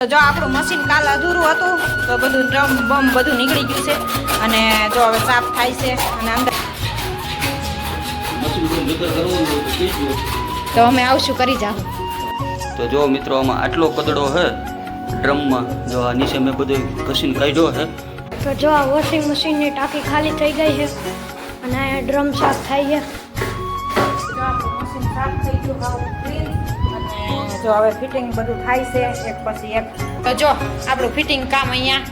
તો જો આપણું મશીન કાલ અધૂરું હતું તો બધું ડ્રમ બમ બધું નીકળી ગયું છે. અને જો હવે સાફ થાય છે અને અંદર તો અમે આવશું કરી જાઓ. તો જો મિત્રો આમાં આટલો કદડો છે ડ્રમમાં જો આ નીચે મેં બધું ઘસીને કાઢ્યો છે તો જો આ વોશિંગ મશીનની ટાંકી ખાલી થઈ ગઈ છે અને આ ડ્રમ સાફ થાય છે મશીન સાફ થઈ ગયું જો હવે ફિટિંગ બધું થાય છે, એક પછી એક. તો જો, આપણું ફિટિંગ કામ અહીંયા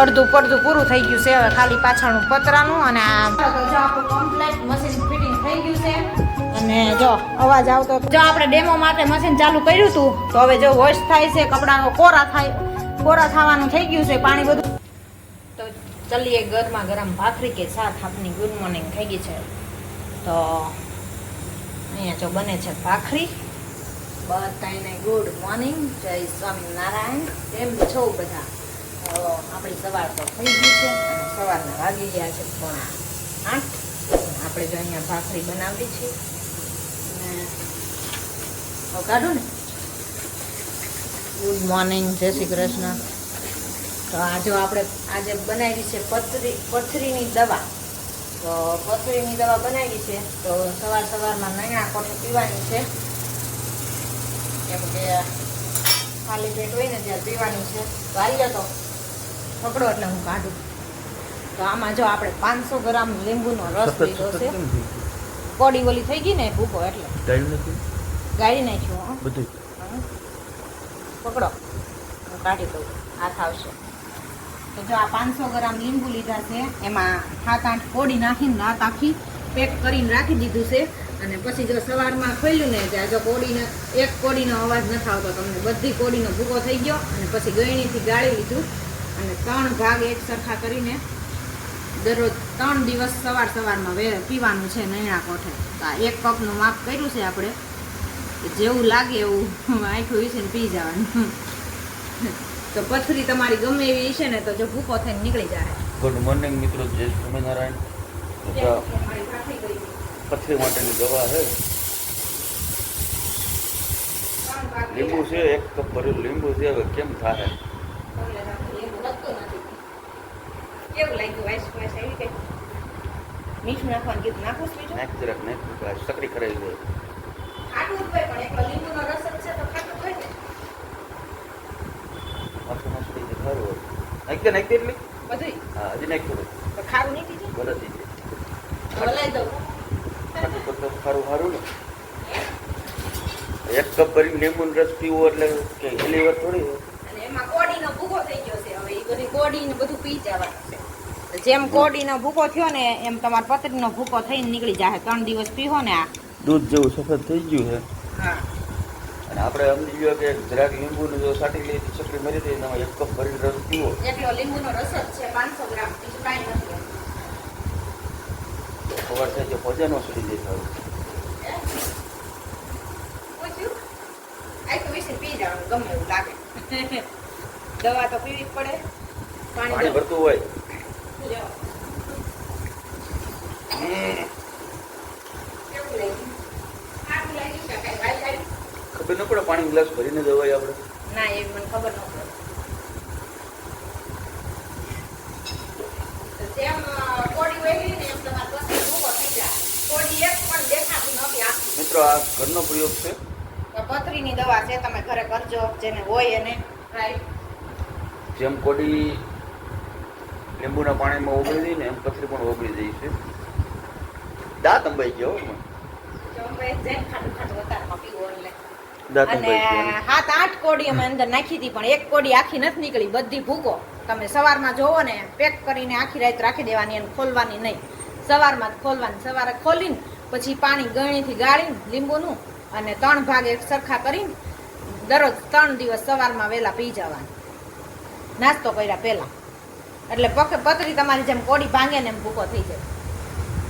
અડધું પડધું પૂરું થઈ ગયું છે. હવે ખાલી પાછળનું પતરાનું અને આ જો, આપણું કમ્પ્લેટ મશીન ફિટિંગ થઈ ગયું છે. અને જો, અવાજ આવતો જો, આપણે ડેમો માટે મશીન ચાલુ કર્યું હતું. તો હવે જો વોશ થાય છે, કપડાનો કોરા થાય કોરા થવાનું થઈ ગયું છે, પાણી બધું. તો ચલીએ ગરમા ગરમ ભાખરી કે સાથ આપની ગુડ મોર્નિંગ થઈ ગઈ છે. તો અહીંયા જો બને છે ભાખરી. બધાને ગુડ મોર્નિંગ જય સ્વામિનારાયણ. કેમ છો બધા? આપણી સવાર તો થઈ ગઈ છે સવારના વાગી ગયા છે પોણા આઠ. આપણે જો અહીંયા ભાખરી બનાવી છે અને કાઢું ને. ગુડ મોર્નિંગ જય શ્રી કૃષ્ણ. તો આ જો આપણે આજે બનાવી છે પથરી પથરીની દવા. તો પથરીની દવા બનાવી છે. તો સવાર સવારમાં નૈણા કોઠે પીવાની છે. કેમ કે ખાલી પેટ હોય ને ત્યારે પીવાની છે. તો આવી તો. પકડો એટલે હું કાઢું. તો આમાં જો આપણે પાંચસો ગ્રામ લીંબુનો રસ લીધો છે. કોડી ઓલી થઈ ગઈ ને ભૂકો એટલે. ગાળી નાખ્યું હં. બધું? પકડો. હું કાઢી દઉં. હાથ આવશે. તો જો આ પાંચસો ગ્રામ લીંબુ લીધા છે એમાં સાત આઠ કોડી નાખીને રાત આખી પેક કરીને રાખી દીધું છે. અને પછી જો સવારમાં ખોલ્યું ને ત્યાં જો કોડીને એક કોડીનો અવાજ નથી આવતો તમને બધી કોડીનો ભૂકો થઈ ગયો અને પછી ગળણીથી ગાળી લીધું અને ત્રણ ભાગ એક સરખા કરીને દરરોજ ત્રણ દિવસ સવાર સવારમાં વે પીવાનું છે નૈણા કોઠે. તો આ એક કપનું માપ કર્યું છે આપણે જેવું લાગે એવું આઠું વિશે પી જવાનું. તો પથરી તમારી ગમે એવી છે ને તો જો ભૂકો થઈને નીકળી જાય ગુડ મોર્નિંગ મિત્રો. જય સ્વામિનારાયણ. પથરી માટેની દવા છે. લીંબુ છે એક કપ ભરેલું લીંબુ છે હવે કેમ થાય? મીઠું નાખવાનું કીધું. નાખું નાખ જરાક નાખ આ કરાવી દે. નાખી દે નાખ દે દે એટલી? બધુંય? હા હજી નાખ થોડું ખારું નહીં થઈ જાય દઉં. ખાટું સારું સારું ને. એક કપ ભરી લીંબુનો રસ પીવો એટલે કે એલી વાર થોડી હોય. અને એમાં કોડીનો ભૂકો થઈ ગયો છે. હવે એ બધી કોડી ને બધું પી જવાનું છે. જેમ કોડીનો ભૂકો થયો ને એમ તમારા પતરીનો ભૂકો થઈને નીકળી જાય ત્રણ દિવસ પીવો ને આ. દૂધ જેવું સફેદ થઈ ગયું છે. હા. અને આપણે સમજી ગયો કે જરાક લીંબુનું જો સાટી લઈએ તો મરી દઈએ એમાં એક કપ ભરીને રસ પીવો. એટલો લીંબુનો રસ જ છે. પાંચસો ગ્રામ. બીજું કાંઈ નથી. થાય કે ભોજનો સડી જાય સારું પૂછ્યું આ તો વિશે પી જવાનું ગમે એવું લાગે. દવા તો પીવી જ પડે. પાણી ભરતું હોય? ખબર ન પડે પાણી ગ્લાસ ભરીને જવાય આપણે. ના એ મને ખબર ન પડે તો જેમ અ, કોડી વહેલી ને એમ તમારે પસંદ ભૂકો થઈ જાય કોડી એક પણ દેખાતી નહોતી આખી મિત્રો આ ઘરનો પ્રયોગ છે. પથરીની દવા છે તમે ઘરે કરજો જેને હોય એને. જેમ કોડી લીંબુના પાણીમાં ઓગળી દઈ ને એમ પથરી પણ ઓગળી જાય છે. દાંત અંબાઈ ગયો હો મને. જો ભાઈ જેમ ખાટું ખાટું વધારમાં પીવો એટલે. દાંત અને અંબાઈ ગયો સાત આઠ કોડી અમે અંદર નાખી હતી પણ એક કોડી આખી નથી નીકળી બધી ભૂકો તમે સવારમાં જોવો ને પેક કરીને આખી રાત રાખી દેવાની અને ખોલવાની નહીં. સવારમાં જ ખોલવાની સવારે ખોલીને પછી પાણી ગળણીથી ગાળીને લીંબુનું અને ત્રણ ભાગ સરખા કરીને દરરોજ ત્રણ દિવસ સવારમાં વહેલા પી જવાનું. નાસ્તો કર્યા પહેલા. એટલે પક પથરી તમારી જેમ કોડી ભાંગે ને એમ ભૂકો થઈ જાય.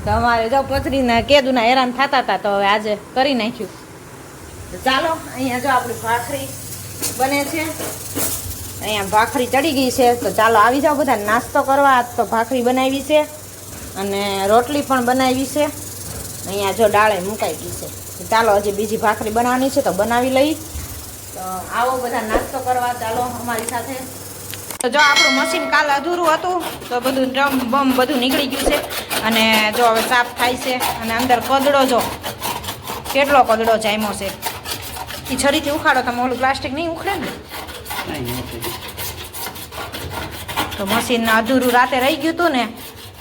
તો અમારે જો પથરીના કેદુના હેરાન થતા હતા તો હવે આજે કરી નાખ્યું. ચાલો અહીંયા જો આપણી ભાખરી બને છે. અહીંયા ભાખરી ચડી ગઈ છે. તો ચાલો આવી જાઓ બધા નાસ્તો કરવા. આજ તો ભાખરી બનાવી છે અને રોટલી પણ બનાવી છે. અહીંયા જો ડાળે મુકાઈ ગઈ છે. ચાલો હજી બીજી ભાખરી બનાવવાની છે તો બનાવી લઈ. તો આવો બધા નાસ્તો કરવા ચાલો અમારી સાથે. તો જો આપણું મશીન કાલ અધૂરું હતું તો બધું ડ્રમ બમ બધું નીકળી ગયું છે. અને જો હવે સાફ થાય છે અને અંદર કદડો જો. કેટલો કદડો જામ્યો છે? એ છરીથી ઉખાડો તમે ઓલું પ્લાસ્ટિક નહીં ઉખડે ને? તો મશીન અધૂરું રાતે રહી ગયું હતું ને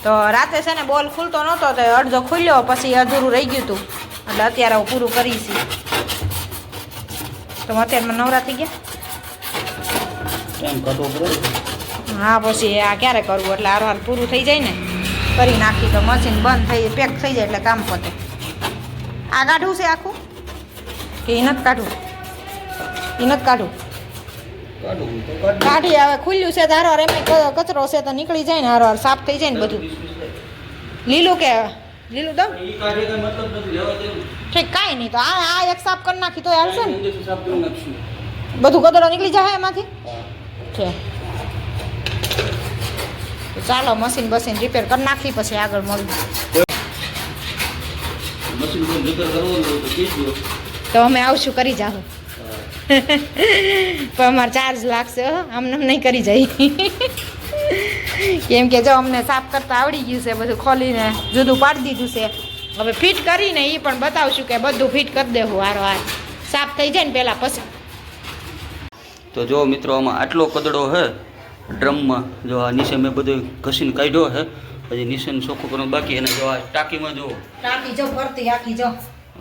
તો રાતે છે ને બોલ ખુલતો નહોતો તો અડધો ખુલ્યો પછી અધૂરું રહી ગયું હતું એટલે અત્યારે હું પૂરું કરીશ તો અત્યારમાં નવરા થઈ ગયા? હા પછી આ ક્યારે કરવું? એટલે હાર હાર પૂરું થઈ જાય ને. કરી નાખી તો મશીન બંધ થઈ પેક થઈ જાય એટલે કામ પતે. આ કાઢવું છે આખું? કે એ નથી કાઢવું? એ નથી કાઢવું? કાઢ હવે ખુલ્યું છે તો હારો હાર કચરો છે તો નીકળી જાય ને હારો હાર સાફ થઈ જાય ને બધું. લીલું કે લીલું દમ? ઠીક કાંઈ નહીં તો આ આ એક સાફ કરી નાખી તો હાલશે ને. બધું કચરો નીકળી જાય એમાંથી. છે ચાલો મશીન બસીન રિપેર કરી નાખી પછી આગળ હોય તો તો અમે આવશું કરી જાઓ પણ અમારે ચાર્જ લાગશે હો. આમને આમ નહીં કરી જાય. કેમ કે જો અમને સાફ કરતા આવડી ગયું છે બધું ખોલીને જુદું પાડી દીધું છે. હવે ફિટ કરીને એ પણ બતાવશું કે બધું ફિટ કરી દેવું હારો હાર. સાફ થઈ જાય ને પહેલાં પછી. તો જો મિત્રો આમાં આટલો કદડો હે ડ્રમમાં જો આ નીચે મેં બધું ઘસીને કાઢ્યો હે હજી નીચેનું ચોખ્ખું કરવાનું બાકી અને જો આ ટાંકીમાં જો ટાંકી જો ફરતી આખી જો.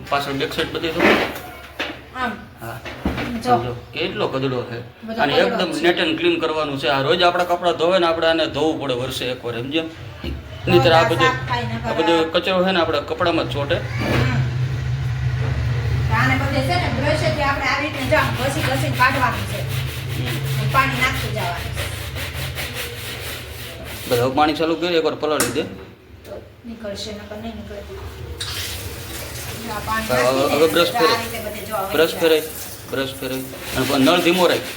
પાછળ બેક સાઈડ બધી જો આમ. હા. જો. જો કેટલો કદડો છે? અને એકદમ નેટ એન્ડ ક્લીન કરવાનું છે. આ રોજ આપણા કપડાં ધોવે ને આપણે આને ધોવું પડે વર્ષે એકવાર સમજો નહીતર આ બધું આ બધો કચરો છે ને આપણે કપડામાં જ ચોટે આને બધે છે ને બ્રશેથી આપણે આવી રીતે જામ ઘસી ઘસીને કાઢવાનું છે. પાણી નાખતું જવાનું બધા હવે પાણી ચાલુ કરી એકવાર પલાળી દે. નીકળશે નકર નહીં નીકળે. હવે- બ્રશ બધે હવે બ્રશ ફેરાય બ્રશ ફેરાય અને પણ નળ ધીમો રાખ.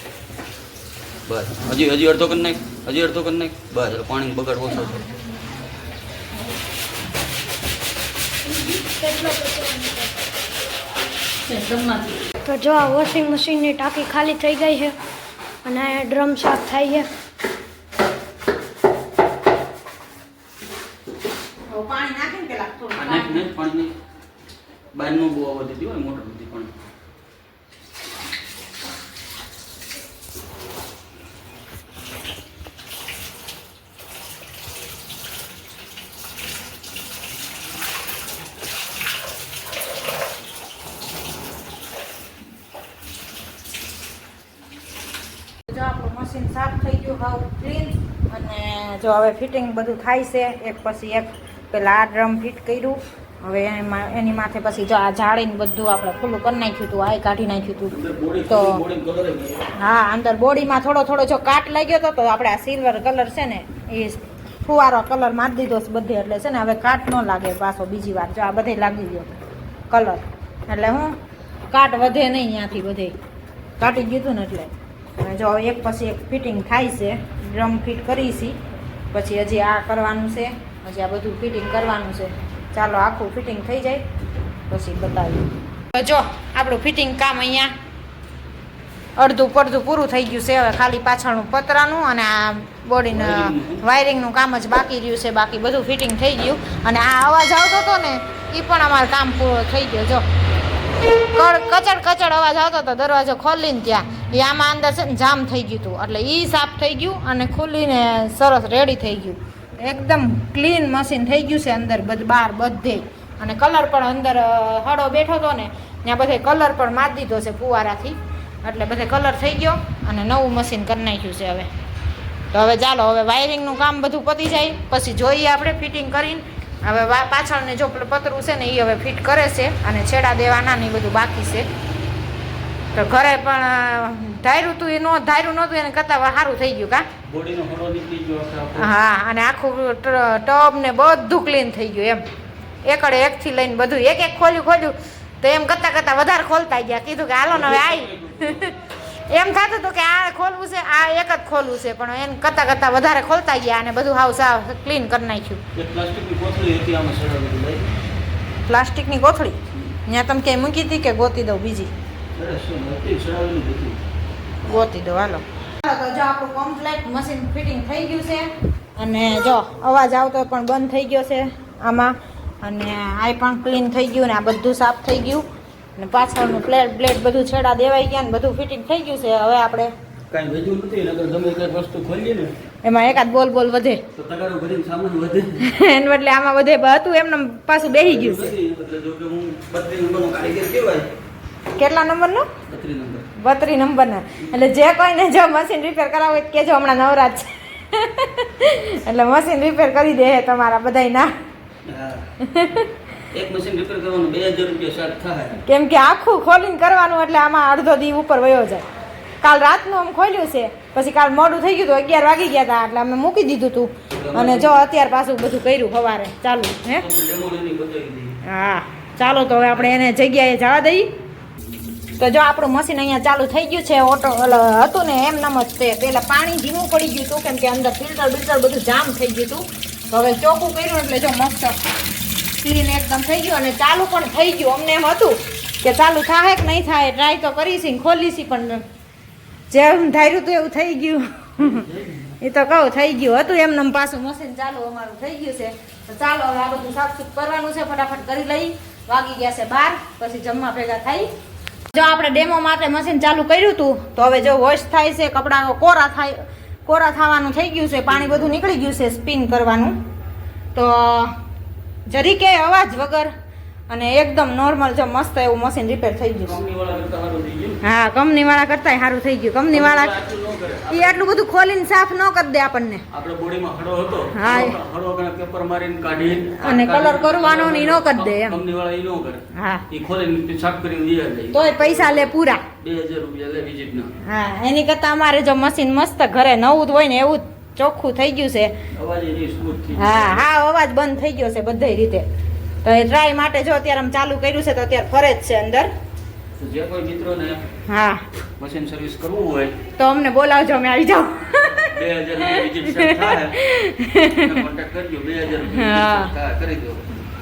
બસ. હજી હજી અડધો કરી નાખ. હજી અડધો કરી નાખ. બસ. એટલે પાણી બગાડ ઓછો છે તો જો આ વોશિંગ મશીનની ટાંકી ખાલી થઈ ગઈ છે અને આ ડ્રમ સાફ થાય છે. હવે પાણી નાખીને પેલા થોડું આ નાખ નાખ પાણી નાખ. બહારનું બહુ આવવા દીધી હોય મોટર બધી પણ જો આપણું મશીન સાફ થઈ ગયું હાવ ક્લીન અને જો હવે ફિટિંગ બધું થાય છે એક પછી એક પેલા આ ડ્રમ ફિટ કર્યું. હવે એમાં એની માથે પછી જો આ જાળીને બધું આપણે ખુલ્લું કરી નાખ્યું હતું આ કાઢી નાખ્યું હતું. તો હા અંદર બોડીમાં થોડો થોડો જો કાટ લાગ્યો હતો તો આપણે આ સિલ્વર કલર છે ને એ ફુવારો કલર મારી દીધો છે બધે. એટલે છે ને હવે કાટ ન લાગે પાછો બીજી વાર. જો આ બધે લાગી ગયો કલર એટલે હું કાટ વધે નહીં ત્યાંથી બધે. કાઢી ગયું હતું ને એટલે. અને જો એક પછી એક ફિટિંગ થાય છે ડ્રમ ફિટ કરીશી પછી હજી આ કરવાનું છે હજી આ બધું ફિટિંગ કરવાનું છે. ચાલો આખું ફિટિંગ થઈ જાય પછી બતાવીએ. જો આપણું ફિટિંગ કામ અહીંયા અડધું પડધું પૂરું થઈ ગયું છે. હવે ખાલી પાછળનું પતરાનું અને આ બોડીને વાયરિંગનું કામ જ બાકી રહ્યું છે. બાકી બધું ફિટિંગ થઈ ગયું. અને આ અવાજ આવતો હતો ને એ પણ અમારું કામ પૂરો થઈ ગયો. જો કચડ કચડ અવાજ આવતો હતો દરવાજો ખોલીને ત્યાં. એ આમાં અંદર છે ને જામ થઈ ગયું હતું એટલે એ સાફ થઈ ગયું અને ખુલીને સરસ રેડી થઈ ગયું. એકદમ ક્લીન મશીન થઈ ગયું છે અંદર બધ બહાર બધે. અને કલર પણ અંદર હળો બેઠો હતો ને, ત્યાં બધે કલર પણ મારી દીધો છે ફુવારાથી. એટલે બધે કલર થઈ ગયો અને નવું મશીન કરી નાખ્યું છે હવે. તો હવે ચાલો, હવે વાયરિંગનું કામ બધું પતી જાય. પછી જોઈએ આપણે ફિટિંગ કરીને. હવે પાછળને જો પેલું પતરું છે ને એ હવે ફિટ કરે છે અને છેડા દેવાના ને એ બધું બાકી છે. તો ઘરે પણ ધાર્યું તું એ નો ધાર્યું નહોતું એને કરતાં સારું થઈ ગયું કા. હા અને આખું ટબ ને બધું ક્લીન થઈ ગયું એમ. એકડે એકથી લઈને બધું એક એક ખોલ્યું ખોલ્યું તો એમ કરતાં કરતાં વધારે ખોલતા ગયા. કીધું કે હાલો ને હવે આવી એમ થતું હતું કે આ ખોલવું છે આ એક જ ખોલવું છે પણ એમ કરતાં કરતાં વધારે ખોલતા ગયા અને બધું હાવ સાવ ક્લીન કરી નાખ્યું. પ્લાસ્ટિકની કોથળી ત્યાં તમે ક્યાંય મૂકી હતી કે ગોતી દઉં બીજી? ગોતી દો હાલો. તો જો આપણું કમ્પ્લેટ મશીન ફિટિંગ થઈ ગયું છે અને જો અવાજ આવતો પણ બંધ થઈ ગયો છે આમાં અને આ પણ ક્લીન થઈ ગયું ને આ બધું સાફ થઈ ગયું. અને પાછળનું પ્લેટ બ્લેડ બધું છેડા દેવાઈ ગયા ને બધું ફિટિંગ થઈ ગયું છે. હવે આપણે કાંઈ વધ્યું નથી નગર ગમે કંઈક વસ્તુ ખોલીએ ને એમાં એકાદ બોલ બોલ વધે. તો તગારો ભરીને સામાન વધે. એને એટલે આમાં વધે હતું એમને પાછું બેહી ગયું છે. એટલે જો કે હું નંબરનો કારીગર કેટલા નંબરનું? બત્રીસ નંબર. બત્રી નંબરના. એટલે જે કોઈને જો મશીન રિપેર કરાવવું હોય તો કહેજો હમણાં નવરાજ છે. એટલે મશીન રિપેર કરી દે તમારા બધાયના. હા. એક મશીન રિપેર કરવાનું બે હજાર રૂપિયા શાર્ટ થાય. કેમ કે આખું ખોલીને કરવાનું એટલે આમાં અડધો દી ઉપર વયો જાય. કાલ રાતનું આમ ખોલ્યું છે પછી કાલ મોડું થઈ ગયું હતું અગિયાર વાગી ગયા હતા એટલે અમે મૂકી દીધું હતું અને જો અત્યાર પાછું બધું કર્યું સવારે ચાલુ હે? હા ચાલો તો હવે આપણે એને જગ્યાએ જવા દઈએ. તો જો આપણું મશીન અહીંયા ચાલુ થઈ ગયું છે ઓટો હતું ને એમ નમ જ તે પહેલાં પાણી ધીમું પડી ગયું હતું કેમ કે અંદર ફિલ્ટર બિલ્ટર બધું જામ થઈ ગયું હતું. હવે ચોખ્ખું કર્યું એટલે જો મસ્ત ક્લીન એકદમ થઈ ગયું અને ચાલુ પણ થઈ ગયું. અમને એમ હતું કે ચાલુ થાય કે નહીં થાય ટ્રાય તો કરીશી ખોલીશી પણ જેમ ધાર્યું હતું એવું થઈ ગયું. એ તો કહું, થઈ ગયું હતું એમને એમ પાછું મશીન ચાલુ અમારું થઈ ગયું છે. તો ચાલો હવે આ બધું સાફ સુફ કરવાનું છે, ફટાફટ કરી લઈ. વાગી ગયા છે બાર, પછી જમવા ભેગા થઈ. જો આપણે ડેમો માટે મશીન ચાલુ કર્યું હતું, તો હવે જો વોશ થાય છે, કપડાં કોરા થાય, કોરા થવાનું થઈ ગયું છે, પાણી બધું નીકળી ગયું છે સ્પિન કરવાનું. તો જરીકે અવાજ વગર અને એકદમ નોર્મલ જો મસ્ત એવું મશીન રિપેર થઈ ગયું. કરતા હા કંપની વાળા કરતાંય સારું થઈ ગયું. કંપની વાળા એ આટલું બધું ખોલીને સાફ ન કરી દે આપણને. હા. અને કલર કરવાનો ને ન કરી દે એમ. કંપનીવાળા ઈ ન કરે. હા. એ ખોલીને સાફ કરીને તોય પૈસા લે પૂરા. બે હજાર રૂપિયા લે વિઝિટના હા એની કરતાં અમારે જો મશીન મસ્ત ઘરે નવું જ હોય ને એવું જ ચોખ્ખું થઈ ગયું છે. હા હા અવાજ બંધ થઈ ગયો છે બધી રીતે. તો એ ડ્રાય માટે જો અત્યારે આમ ચાલુ કર્યું છે તો અત્યારે ફરે જ છે અંદર. જે કોઈ મિત્રોને હા. મશીન સર્વિસ કરવું હોય તો અમને બોલાવજો અમે આવી જાઉં.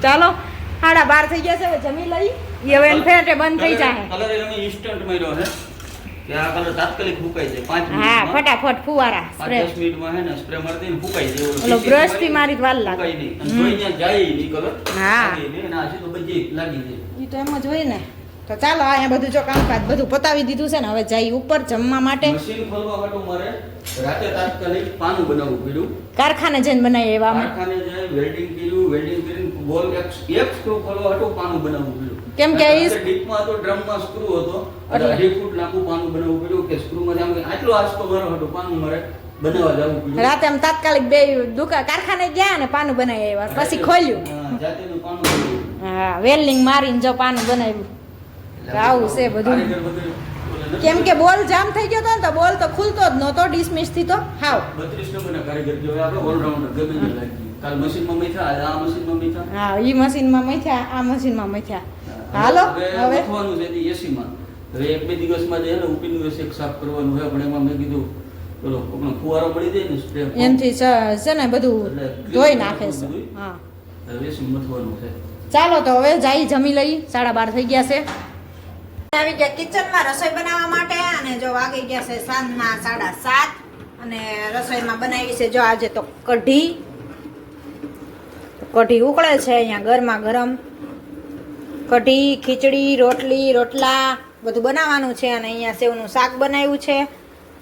ચાલો સાડા બાર થઈ ગયા છે જમી લઈ. એ હવે ફેટે બંધ થઈ જાય કલર અમે ઇન્સ્ટન્ટ મળ્યો છે કે આ કલર તાત્કાલિક ફૂકાઈ જાય. પાંચ હા ફટાફટ ફુવારા સ્પ્રે દસ મિનિટમાં હે ને સ્પ્રે મારી દઈને ફૂકાઈ જાય ઓલો બ્રશથી મારી જ લાગે. ફૂકાઈ નહીં. અને જોઈ જાય નહીં કલર. હા. લાગે નહીં અને આ બધી લાગી જાય. ઈ તો એમ જ હોય ને. તો ચાલો અહીંયા બધું જો કામકાજ બધું પતાવી દીધું છે ને હવે જઈ ઉપર જમવા માટે. મશીન ખોલવા માટે મારે રાતે તાત્કાલિક પાનું બનાવવું પડ્યું. કારખાને જઈને બનાવીએ એવા કારખાને જાય વેલ્ડિંગ કર્યું વેલ્ડિંગ કરીને બોલ એક એક સ્ક્રૂ ખોલવા હાટુ પાનું બનાવવું પડ્યું. કેમ કે ઈ- ડીપમાં હતો ડ્રમમાં સ્ક્રૂ હતો. એટલે- અઢી ફૂટ લાંબુ પાનું બનાવવું પડ્યું કે સ્ક્રૂમાં આમ આટલો આસ્તો મારો હતો પાનું મારે બનાવવા જવું પડ્યું. રાતે આમ તાત્કાલિક બે દુકાન કારખાને ગયા ને પાનું બનાવી આવ્યા. પછી ખોલ્યું. હા, જાતેનું પાનું હા વેલ્ડિંગ મારીને જો પાનું બનાવ્યું. આવું છે બધું. કેમ કે બોલ જામ થઈ ગયો હતો ને તો બોલ તો ખુલતો જ નહોતો ડિસમિસથી તો હાવ. 32 નંબરના કારીગર જો આપણે ઓલરાઉન્ડર ગમે તે લાગી કાલ મશીનમાં મથ્યા આજે આ મશીનમાં મથ્યા હા ઈ મશીનમાં મથ્યા આ મશીનમાં મથ્યા હાલો હવે મથવાનું છે એસીમાં હવે એક બે દિવસમાં જે ને ઉપીનું એસી એક સાફ કરવાનું હોય પણ એમાં મેં કીધું પેલો આપણો ફુવારો મળી જાય ને સ્પ્રે એનથી છે ને બધું ધોઈ નાખે છે. હા. હવે એસી મથવાનું છે. ચાલો તો હવે જઈ જમી લઈ સાડા બાર થઈ ગયા છે. આવી ગયા કિચનમાં રસોઈ બનાવવા માટે અને જો વાગી ગયા છે સાંજના સાડા સાત અને રસોઈમાં બનાવી છે જો આજે તો કઢી. કઢી ઉકળે છે અહીંયા ગરમા ગરમ. કઢી, ખીચડી, રોટલી, રોટલા બધું બનાવવાનું છે અને અહીંયા સેવનું શાક બનાવ્યું છે.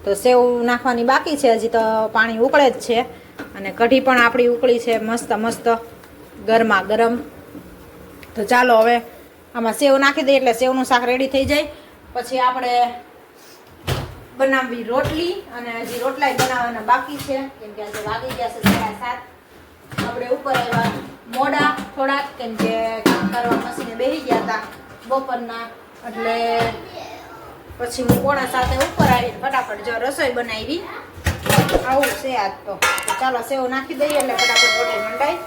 તો સેવ નાખવાની બાકી છે, હજી તો પાણી ઉકળે જ છે. અને કઢી પણ આપણી ઉકળી છે મસ્ત મસ્ત, ગરમા ગરમ. તો ચાલો હવે આમાં સેવ નાખી દઈએ એટલે સેવનું શાક રેડી થઈ જાય. પછી આપણે બનાવવી રોટલી અને હજી રોટલાય બનાવવાના બાકી છે. કેમ કે આજે વાગી ગયા છે સાડા સાત. આપણે ઉપર આવ્યા મોડા થોડાક, કેમ કે કામ કરવા મશીને બેસી ગયા હતા બપોરના, એટલે પછી હું કોણા સાથે ઉપર આવી ફટાફટ જો રસોઈ બનાવી. આવું છે આજ તો. ચાલો સેવ નાખી દઈએ એટલે ફટાફટ રોટલી મંડાય.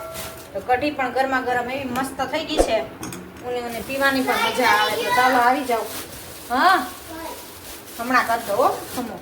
તો કઢી પણ ગરમા ગરમ એવી મસ્ત થઈ ગઈ છે. ઉને ઉને પીવાની પણ મજા આવે. તો ચાલો આવી જાઓ. હા? હમણાં કરતો હો. ખમો